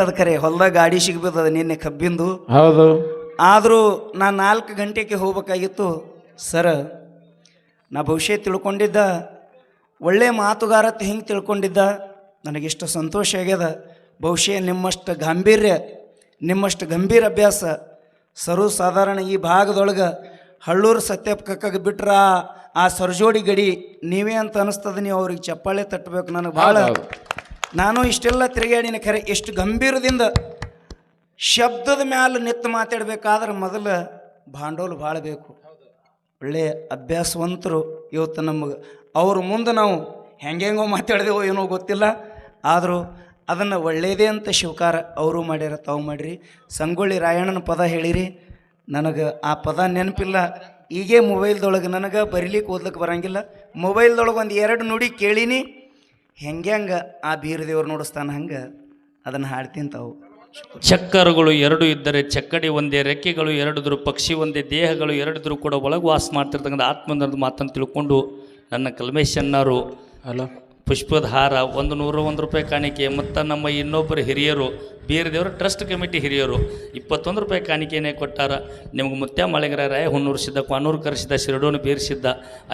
ಅದ ಕರೆ ಹೊಲ್ದಾಗ ಗಾಡಿ ಸಿಗ್ಬೋದದ ನಿನ್ನೆ ಕಬ್ಬಿಂದು. ಹೌದು. ಆದರೂ ನಾ ನಾಲ್ಕು ಗಂಟೆಗೆ ಹೋಗ್ಬೇಕಾಗಿತ್ತು. ಸರ ನಾ ಭವಿಷ್ಯ ತಿಳ್ಕೊಂಡಿದ್ದ ಒಳ್ಳೆ ಮಾತುಗಾರತೆ ಹಿಂಗೆ ತಿಳ್ಕೊಂಡಿದ್ದ? ನನಗಿಷ್ಟು ಸಂತೋಷ ಆಗ್ಯದ. ಬಹುಶಃ ನಿಮ್ಮಷ್ಟು ಗಾಂಭೀರ್ಯ ನಿಮ್ಮಷ್ಟು ಗಂಭೀರ ಅಭ್ಯಾಸ. ಸರ್ವಸಾಧಾರಣ ಈ ಭಾಗದೊಳಗೆ ಹಳ್ಳೂರು ಸತ್ಯಪ್ಪ ಕಕ್ಕಗೆ ಬಿಟ್ರ ಆ ಸರ್ಜೋಡಿ ಗಡಿ ನೀವೇ ಅಂತ ಅನಿಸ್ತದ ನೀವು ಅವ್ರಿಗೆ ಚಪ್ಪಾಳೆ ತಟ್ಟಬೇಕು ನನಗೆ ಭಾಳ. ನಾನು ಇಷ್ಟೆಲ್ಲ ತಿರುಗಾಡಿನ ಖರೆ ಎಷ್ಟು ಗಂಭೀರದಿಂದ ಶಬ್ದದ ಮ್ಯಾಲ ನಿತ್ತು ಮಾತಾಡಬೇಕಾದ್ರೆ ಮೊದಲು ಭಾಂಡೋಲು ಭಾಳ ಬೇಕು. ಒಳ್ಳೆಯ ಅಭ್ಯಾಸವಂತರು ಇವತ್ತು ನಮಗೆ, ಅವ್ರ ಮುಂದೆ ನಾವು ಹೆಂಗೆಂಗೋ ಮಾತಾಡ್ದೇವೋ ಏನೋ ಗೊತ್ತಿಲ್ಲ. ಆದರೂ ಅದನ್ನು ಒಳ್ಳೆಯದೇ ಅಂತ ಶಿವಕಾರ ಅವರು ಮಾಡ್ಯಾರ, ತಾವು ಮಾಡಿರಿ. ಸಂಗೊಳ್ಳಿ ರಾಯಣ್ಣನ ಪದ ಹೇಳಿರಿ. ನನಗೆ ಆ ಪದ ನೆನಪಿಲ್ಲ. ಈಗೇ ಮೊಬೈಲ್ದೊಳಗೆ ನನಗೆ ಬರೀಲಿಕ್ಕೆ ಓದ್ಲಿಕ್ಕೆ ಬರಂಗಿಲ್ಲ. ಮೊಬೈಲ್ದೊಳಗೆ ಒಂದು ಎರಡು ನುಡಿ ಕೇಳೀನಿ. ಹೆಂಗೆ ಹಂಗೆ ಆ ಬೀರ ದೇವ್ರು ನೋಡಿಸ್ತಾನ ಹಂಗೆ ಅದನ್ನು ಹಾಡ್ತೀನಿ ತಾವು ಚಕ್ಕರುಗಳು ಎರಡು ಇದ್ದರೆ ಚಕ್ಕಡಿ ಒಂದೇ ರೆಕ್ಕೆಗಳು ಎರಡಿದ್ರು ಪಕ್ಷಿ ಒಂದೇ ದೇಹಗಳು ಎರಡಿದ್ರು ಕೂಡ ಒಳಗೆ ವಾಸ ಮಾಡ್ತಿರ್ತಕ್ಕಂಥ ಆತ್ಮದ ಮಾತನ್ನು ತಿಳ್ಕೊಂಡು ನನ್ನ ಕಲ್ಮೇಶನ್ನರು ಅಲ್ಲ ಪುಷ್ಪದ ಹಾರ, ಒಂದು ನೂರು, ಒಂದು ರೂಪಾಯಿ ಕಾಣಿಕೆ, ಮತ್ತು ನಮ್ಮ ಇನ್ನೊಬ್ಬರು ಹಿರಿಯರು, ಬೀರದೇವರು ಟ್ರಸ್ಟ್ ಕಮಿಟಿ ಹಿರಿಯರು, ಇಪ್ಪತ್ತೊಂದು ರೂಪಾಯಿ ಕಾಣಿಕೆಯೇ ಕೊಟ್ಟಾರ. ನಿಮ್ಗೆ ಮುತ್ಯ ಮಳೆಗರ ರಾಯ, ಹುಣ್ಣೂರು ಸಿದ್ದ ಕ್ವಾನೂರು ಶಿರಡೂನು ಶಿರಡೋನು ಬೀರಿಸಿದ್ದ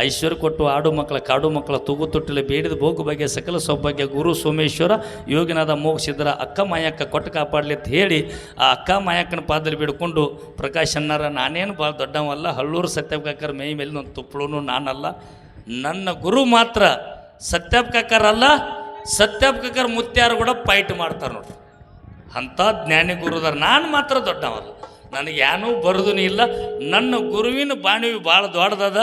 ಐಶ್ವರ್ಯ ಕೊಟ್ಟು ಆಡು ಮಕ್ಕಳ, ಕಾಡು ಮಕ್ಕಳ, ತೂಗು ತೊಟ್ಟಿಲೆ ಬೇಡಿದ ಭೋಗ ಬಗ್ಗೆ ಸಕಲ ಸೌಭಾಗ್ಯ ಗುರು ಸೋಮೇಶ್ವರ, ಯೋಗಿನಾದ ಮೋಗಿಸಿದ್ರ ಅಕ್ಕ ಮಾಯಕ್ಕ ಕೊಟ್ಟು ಕಾಪಾಡಲಿ ಅಂತ ಹೇಳಿ, ಆ ಅಕ್ಕ ಮಾಯಕ್ಕನ ಪಾದಲ್ಲಿ ಬಿಡ್ಕೊಂಡು, ಪ್ರಕಾಶ್ ಅನ್ನಾರ ನಾನೇನು ಭಾಳ ದೊಡ್ಡವಲ್ಲ, ಹಳ್ಳೂರು ಸತ್ಯಕಾಕರ ಮೈ ಮೇಲೆ ನನ್ನ ತುಪ್ಪಳೂ ನಾನಲ್ಲ, ನನ್ನ ಗುರು ಮಾತ್ರ ಸತ್ಯಪ್ ಅಲ್ಲ ಸತ್ಯಪ್ ಕಕ್ಕರ್ ಮುತ್ಯಾರು ಕೂಡ ಫೈಟ್ ಮಾಡ್ತಾರೆ ನೋಡ್ರಿ. ಅಂಥ ಜ್ಞಾನಿ ಗುರುದಾರ ನಾನು ಮಾತ್ರ ದೊಡ್ಡವಲ್ಲ. ನನಗೆ ಏನೂ ಬರೋದೂ ಇಲ್ಲ. ನನ್ನ ಗುರುವಿನ ಬಾಣಿವಿ ಭಾಳ ದೊಡ್ಡದದ.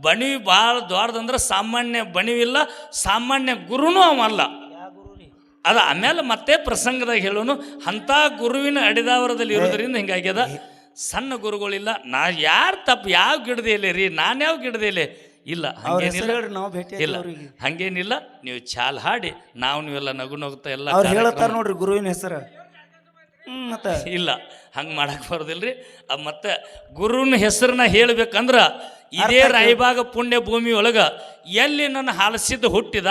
ಬಣಿವಿ ಭಾಳ ದೊಡ್ಡದಂದ್ರೆ ಸಾಮಾನ್ಯ ಬಣಿವಿಲ್ಲ ಸಾಮಾನ್ಯ ಗುರುನೂ ಅವಲ್ಲ ಅದು ಆಮೇಲೆ ಮತ್ತೆ ಪ್ರಸಂಗದಾಗ ಹೇಳೋನು, ಅಂಥ ಗುರುವಿನ ಅಡಿದಾವರದಲ್ಲಿ ಇರೋದ್ರಿಂದ ಹಿಂಗಾಗ್ಯದ ಸಣ್ಣ ಗುರುಗಳಿಲ್ಲ. ನಾ ಯಾರು ತಪ್ಪು, ಯಾವ ಗಿಡದಿಲ್ಲ ರೀ? ನಾನು ಯಾವ ಗಿಡದಿಲ್ಲ ಇಲ್ಲ ಅವ್ರ ಹೆಸರು ಹಂಗೇನಿಲ್ಲ ನಾವು ಭೇಟಿ ಇಲ್ಲ ಅವ್ರಿಗೆ. ಹಂಗೇನಿಲ್ಲ ನೀವು ಚಾಲ್ ಹಾಡಿ ನಾವು ನೀವೆಲ್ಲ ನಗು ನಗುತ್ತಾ ಎಲ್ಲ ಅವ್ರು ಕಾರ್ಯಕ್ರಮ- ಹೇಳ್ತಾರ ನೋಡ್ರಿ ಗುರುವಿನ ಹೆಸರು. ಮತ್ತೆ? ಇಲ್ಲ ಹಂಗೆ ಮಾಡಕ್ ಬರೋದಿಲ್ರಿ. ಮತ್ತೆ ಗುರುವಿನ ಹೆಸರನ್ನ ಹೇಳ್ಬೇಕಂದ್ರ ಇದೇ ರಾಯಬಾಗ ಪುಣ್ಯ ಭೂಮಿ ಒಳಗ ಎಲ್ಲಿ ನನ್ನ ಹಾಲಸಿದ್ದು ಹುಟ್ಟಿದ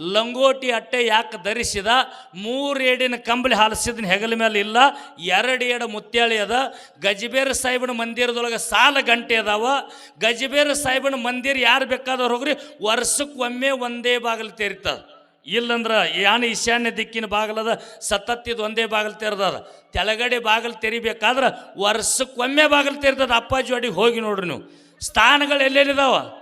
ಲಂಗೋಟಿ ಅಟ್ಟೆ ಯಾಕೆ ಧರಿಸಿದ? ಮೂರು ಏಡಿನ ಕಂಬಳಿ ಹಾಲಿಸಿದ್ನ ಹೆಗಲ ಮೇಲೆ ಇಲ್ಲ ಎರಡು ಏಡ ಮುತ್ತೇಳಿ ಅದ. ಗಜಬೇರ ಸಾಹೇಬನ ಮಂದಿರದೊಳಗೆ ಸಾಲ ಗಂಟೆ ಅದಾವ. ಗಜಬೇರ ಸಾಹೇಬನ ಮಂದಿರ ಯಾರು ಬೇಕಾದವ್ರು ಹೋಗ್ರಿ ವರ್ಷಕ್ಕೊಮ್ಮೆ ಒಂದೇ ಬಾಗಿಲು ತೆರಿತದ. ಇಲ್ಲಂದ್ರೆ ಯಾನ ಈಶಾನ್ಯ ದಿಕ್ಕಿನ ಬಾಗಿಲದ ಸತತ್ತಿದ ಒಂದೇ ಬಾಗಿಲು ತೆರೆದದ. ತೆಳಗಡೆ ಬಾಗಿಲು ತೆರಿಬೇಕಾದ್ರೆ ವರ್ಷಕ್ಕೊಮ್ಮೆ ಬಾಗಿಲು ತೆರೆದದ ಅಪ್ಪಾಜಿ ಅಡಿಗೆ ಹೋಗಿ ನೋಡ್ರಿ ನೀವು. ಸ್ಥಾನಗಳು ಎಲ್ಲೆಲ್ಲಿದಾವ?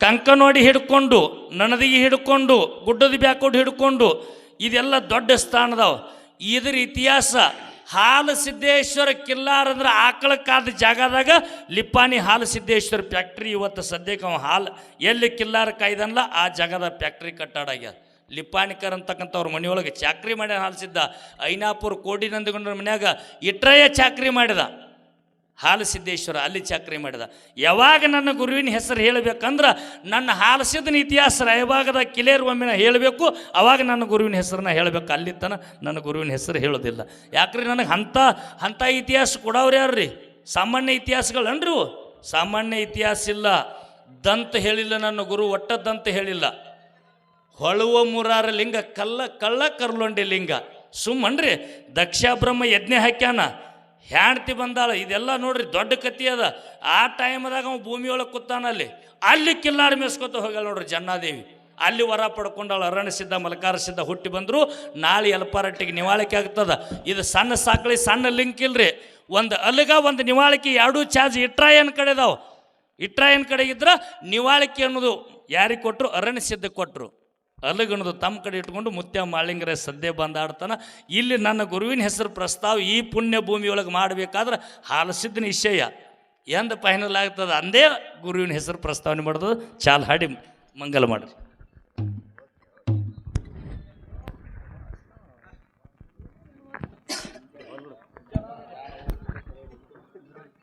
ಕಂಕನೋಡಿ ಹಿಡ್ಕೊಂಡು, ನನದಿಗೆ ಹಿಡ್ಕೊಂಡು, ಗುಡ್ಡದ ಬ್ಯಾಕೋಡ್ ಹಿಡ್ಕೊಂಡು, ಇದೆಲ್ಲ ದೊಡ್ಡ ಸ್ಥಾನದವು ಇದ್ರ ಇತಿಹಾಸ. ಹಾಲು ಸಿದ್ದೇಶ್ವರ ಕಿಲ್ಲಾರ ಅಂದ್ರೆ ಕಾದ ಜಾಗದಾಗ ಲಿಪ್ಪಾನಿ ಹಾಲು ಸಿದ್ದೇಶ್ವರ ಫ್ಯಾಕ್ಟ್ರಿ ಇವತ್ತು ಸದ್ಯಕ್ಕೆ ಅವ ಹಾಲು ಎಲ್ಲಿ ಕಿಲ್ಲಾರ ಕಾಯ್ದನಲ್ಲ ಆ ಜಾಗದ ಫ್ಯಾಕ್ಟ್ರಿ ಕಟ್ಟಾಡಾಗ್ಯದ ಲಿಪ್ಪಾಣಿಕರ್ ಅಂತಕ್ಕಂಥವ್ರ ಮನೆಯೊಳಗೆ ಚಾಕ್ರಿ ಹಾಲು ಸಿದ್ದ. ಐನಾಪುರ ಕೋಡಿ ನಂದಿಗೊಂಡ್ರ ಮನ್ಯಾಗ ಇಟ್ರಯ್ಯ ಚಾಕ್ರಿ ಮಾಡಿದ. ಹಾಲು ಸಿದ್ದೇಶ್ವರ ಅಲ್ಲಿ ಚಾಕ್ರಿ ಮಾಡಿದ. ಯಾವಾಗ ನನ್ನ ಗುರುವಿನ ಹೆಸರು ಹೇಳಬೇಕಂದ್ರೆ ನನ್ನ ಹಾಲಸಿದನ ಇತಿಹಾಸ ರಾಯಭಾಗದ ಕಿಲೇರ್ ಒಮ್ಮೆನ ಹೇಳಬೇಕು, ಅವಾಗ ನನ್ನ ಗುರುವಿನ ಹೆಸರನ್ನ ಹೇಳಬೇಕು. ಅಲ್ಲಿ ತನ ನನ್ನ ಗುರುವಿನ ಹೆಸರು ಹೇಳೋದಿಲ್ಲ. ಯಾಕ್ರಿ ನನಗೆ ಅಂಥ ಅಂಥ ಇತಿಹಾಸ ಕೊಡವ್ರು ಯಾರ್ರಿ? ಸಾಮಾನ್ಯ ಇತಿಹಾಸಗಳನ್ರಿ? ಸಾಮಾನ್ಯ ಇತಿಹಾಸ ಇಲ್ಲ. ದಂತ ಹೇಳಿಲ್ಲ ನನ್ನ ಗುರು, ಒಟ್ಟ ದಂತ ಹೇಳಿಲ್ಲ. ಹೊಳುವ ಮುರಾರ ಲಿಂಗ, ಕಲ್ಲ, ಕಳ್ಳ ಕರ್ಲೊಂಡೆ ಲಿಂಗ. ಸುಮ್ಮನ್ರಿ, ದಕ್ಷಾಬ್ರಹ್ಮ ಯಜ್ಞ ಹಾಕ್ಯಾನ. ಹ್ಯಾಣ್ತಿ ಬಂದಾಳ, ಇದೆಲ್ಲ ನೋಡ್ರಿ ದೊಡ್ಡ ಕತ್ತಿ ಅದ. ಆ ಟೈಮ್ದಾಗ ಅವ ಭೂಮಿಯೊಳಗೆ ಕೂತಾನಲ್ಲಿ ಅಲ್ಲಿ. ಕಿಲ್ಲಾಡಿ ಮೇಸ್ಕೊತ ಹೋಗ್ಯಾಳ ನೋಡ್ರಿ ಜನ್ನಾದೇವಿ. ಅಲ್ಲಿ ವರ ಪಡ್ಕೊಂಡಾಳ, ಅರಣ್ಯ ಸಿದ್ಧ, ಮಲಕಾರ ಸಿದ್ಧ ಹುಟ್ಟಿ ಬಂದರು, ನಾಳೆ ಎಲ್ಪಾರಟ್ಟಿಗೆ ನಿವಾಳಿಕೆ ಆಗ್ತದ. ಇದು ಸಣ್ಣ ಸಾಕಳಿ ಸಣ್ಣ ಲಿಂಕ್ ಇಲ್ರಿ. ಒಂದು ಅಲ್ಗ ಒಂದು ನಿವಾಳಿಕೆ, ಎರಡೂ ಚಾರ್ಜ್ ಇಟ್ರಾಯನ್ ಕಡೆ ಅದಾವ. ಇಟ್ರಾಯನ್ ಕಡೆ ಕಡೆಗಿದ್ರ ನಿವಾಳಿಕೆ ಅನ್ನೋದು ಯಾರಿಗೆ ಕೊಟ್ಟರು ಅರಣ್ಯ ಸಿದ್ಧ ಕೊಟ್ಟರು ಅಲಗಣದು ತಮ್ಮ ಕಡೆ ಇಟ್ಕೊಂಡು ಮುತ್ಯ ಮಾಳಿಂಗರ ಸದ್ಯ ಬಂದಾಡ್ತಾನೆ. ಇಲ್ಲಿ ನನ್ನ ಗುರುವಿನ ಹೆಸರು ಪ್ರಸ್ತಾವ ಈ ಪುಣ್ಯ ಭೂಮಿಯೊಳಗೆ ಮಾಡಬೇಕಾದ್ರೆ ಹಾಲಸಿದ್ದ ನಿಶ್ಚಯ ಎಂದ ಫೈನಲ್ ಆಗ್ತದೆ? ಅಂದೇ ಗುರುವಿನ ಹೆಸರು ಪ್ರಸ್ತಾವನೆ ಮಾಡೋದು ಚಾಲ್ ಹಾಡಿ ಮಂಗಲ ಮಾಡ್ರಿ.